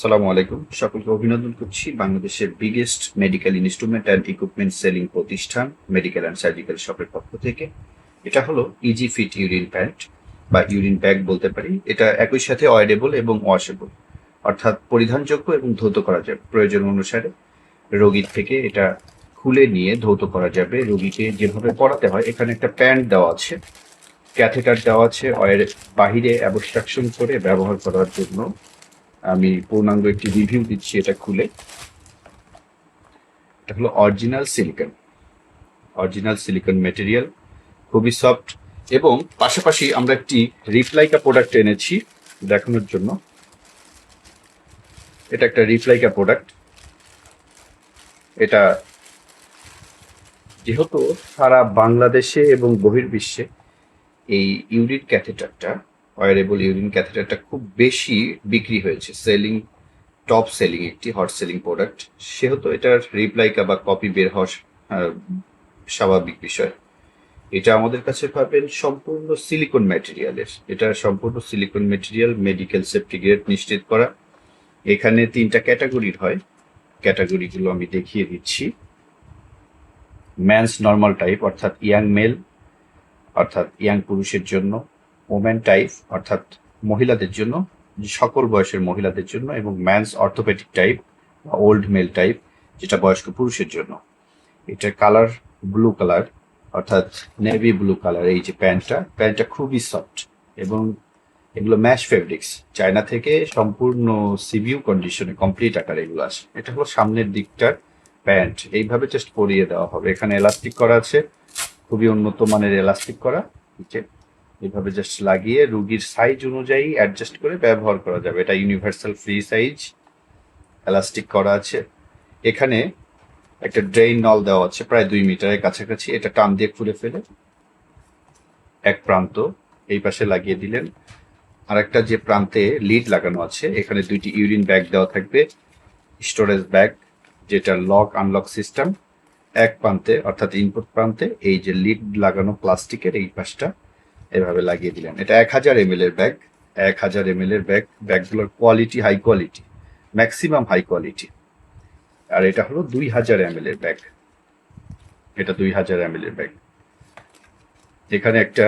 সালামু আলাইকুম। সকলকে অভিনন্দন করছি বাংলাদেশের biggest medical instrument and equipment selling প্রতিষ্ঠান মেডিকেল অ্যান্ড সার্জিক্যাল শপের পক্ষ থেকে। এটা হলো ইজি ফিট ইউরিন প্যান্ট বা ইউরিন ব্যাগ বলতে পারি। এটা একই সাথে অয়েডেবল এবং ওয়াশেবল অর্থাৎ পরিধানযোগ্য এবং ধৌত করা যাবে। প্রয়োজন অনুসারে রোগীর থেকে এটা খুলে নিয়ে ধৌত করা যাবে। রোগীকে যেভাবে পড়াতে হয়, এখানে একটা প্যান্ট দেওয়া আছে। ক্যাথেটার দেওয়া আছে অয়ের বাহিরে অ্যাবস্ট্রাকশন করে ব্যবহার করার জন্য। আমি পূর্ণাঙ্গ একটি রিভিউ দিচ্ছি এটা খুলে। এটা হলো original silicon original silicon material খুবই সফট এবং পাশাপাশি আমরা একটি রিপ্লাইকা প্রোডাক্ট এনেছি দেখানোর জন্য। এটা একটা রিপ্লাইকা প্রোডাক্ট এটা যেহেতু সারা বাংলাদেশে এবং বহির্বিশ্বে এই ইউরিন ক্যাথেটারটা ওয়ারেবল ইউরিন ক্যাথেটারটা খুব বেশি বিক্রি হয়েছে। সেলিং টপ সেলিং একটি হট সেলিং প্রোডাক্ট সেহেতু এটার রিপ্লাইকা বা কপি বের হওয়া স্বাভাবিক বিষয়। এটা আমাদের কাছে পাবেন সম্পূর্ণ সিলিকন ম্যাটেরিয়ালের এটা সম্পূর্ণ silicon material medical safety grade নিশ্চিত করা। এখানে তিনটা ক্যাটাগরির হয়। ক্যাটাগরিগুলো আমি দেখিয়ে দিচ্ছি। ম্যানস নর্মাল টাইপ অর্থাৎ ইয়াং মেল অর্থাৎ ইয়াং পুরুষের জন্য। ওমেন টাইপ অর্থাৎ মহিলাদের জন্য, সকল বয়সের মহিলাদের জন্য এবং ম্যানস অর্থোপেডিক টাইপ বা ওল্ড মেল টাইপ যেটা বয়স্ক পুরুষের জন্য। এটার কালার ব্লু কালার অর্থাৎ নেভি ব্লু কালার এই যে প্যান্টটা প্যান্টটা খুবই সফট এবং এগুলো ম্যাশ ফেব্রিক্স চায়না থেকে সম্পূর্ণ সিভিউ কন্ডিশনে কমপ্লিট আকারে এগুলো আসে। এটা হলো সামনের দিকটার প্যান্ট। এইভাবে জাস্ট পরিয়ে দেওয়া হবে। এখানে এলাস্টিক করা আছে, খুবই উন্নত মানের এলাস্টিক করা। নিচে এইভাবে জাস্ট লাগিয়ে রুগীর সাইজ অনুযায়ী অ্যাডজাস্ট করে ব্যবহার করা যাবে। এটা ইউনিভার্সাল ফ্রি সাইজ এলাস্টিক করা আছে। এখানে একটা ড্রেইন নল দেওয়া আছে, প্রায় দুই মিটারের কাছাকাছি। এটা টান দিয়ে খুলে ফেলে। এক প্রান্ত এই পাশে লাগিয়ে দিলেন। আর একটা যে প্রান্তে লিড লাগানো আছে, এখানে দুইটি ইউরিন ব্যাগ দেওয়া থাকবে। স্টোরেজ ব্যাগ যেটা লক আনলক সিস্টেম এক প্রান্তে, অর্থাৎ ইনপুট প্রান্তে, এই যে লিড লাগানো প্লাস্টিকের এই পাশটা এভাবে লাগিয়ে দিলেন। এটা এক হাজার এম এর ব্যাগ এক হাজার এম এর bag ব্যাগগুলোর quality high quality maximum high quality আর এটা হলো দুই হাজার এম এর ব্যাগ এটা দুই হাজার এম এর ব্যাগ এখানে একটা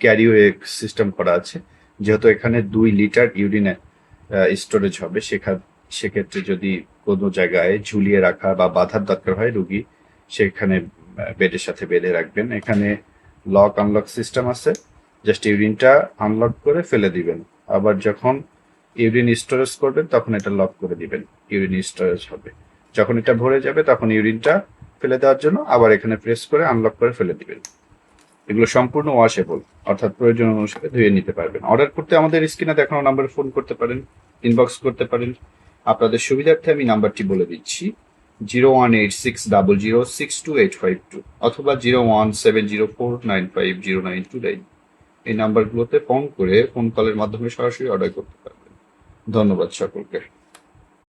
ক্যারিওয়ে সিস্টেম করা আছে। যেহেতু এখানে দুই লিটার ইউরিনে স্টোরেজ হবে, সেখান, সেক্ষেত্রে যদি কোনো জায়গায় ঝুলিয়ে রাখা বা বাধার দরকার হয় রুগী, সেখানে বেডের সাথে বেঁধে রাখবেন। এখানে লক আনলক সিস্টেম আছে জাস্ট ইউরিনটা আনলক করে ফেলে দিবেন। আবার যখন ইউরিন স্টোরেজ করবেন, তখন এটা লক করে দিবেন ইউরিন স্টোরেজ হবে। যখন এটা ভরে যাবে, তখন ইউরিনটা ফেলে দেওয়ার জন্য আবার এখানে প্রেস করে আনলক করে ফেলে দিবেন। এগুলো সম্পূর্ণ ওয়াশেবল অর্থাৎ প্রয়োজন অনুসারে ধুয়ে নিতে পারবেন। অর্ডার করতে আমাদের স্ক্রিনে দেখানো নাম্বারে ফোন করতে পারেন ইনবক্স করতে পারেন। আপনাদের সুবিধার্থে আমি নাম্বারটি বলে দিচ্ছি। Zero one eight six double zero six two eight five two অথবা zero one seven zero four nine five zero nine two nine এই নাম্বারগুলোতে ফোন করে ফোন কলের মাধ্যমে সরাসরি অর্ডার করতে পারবেন। ধন্যবাদ সকলকে।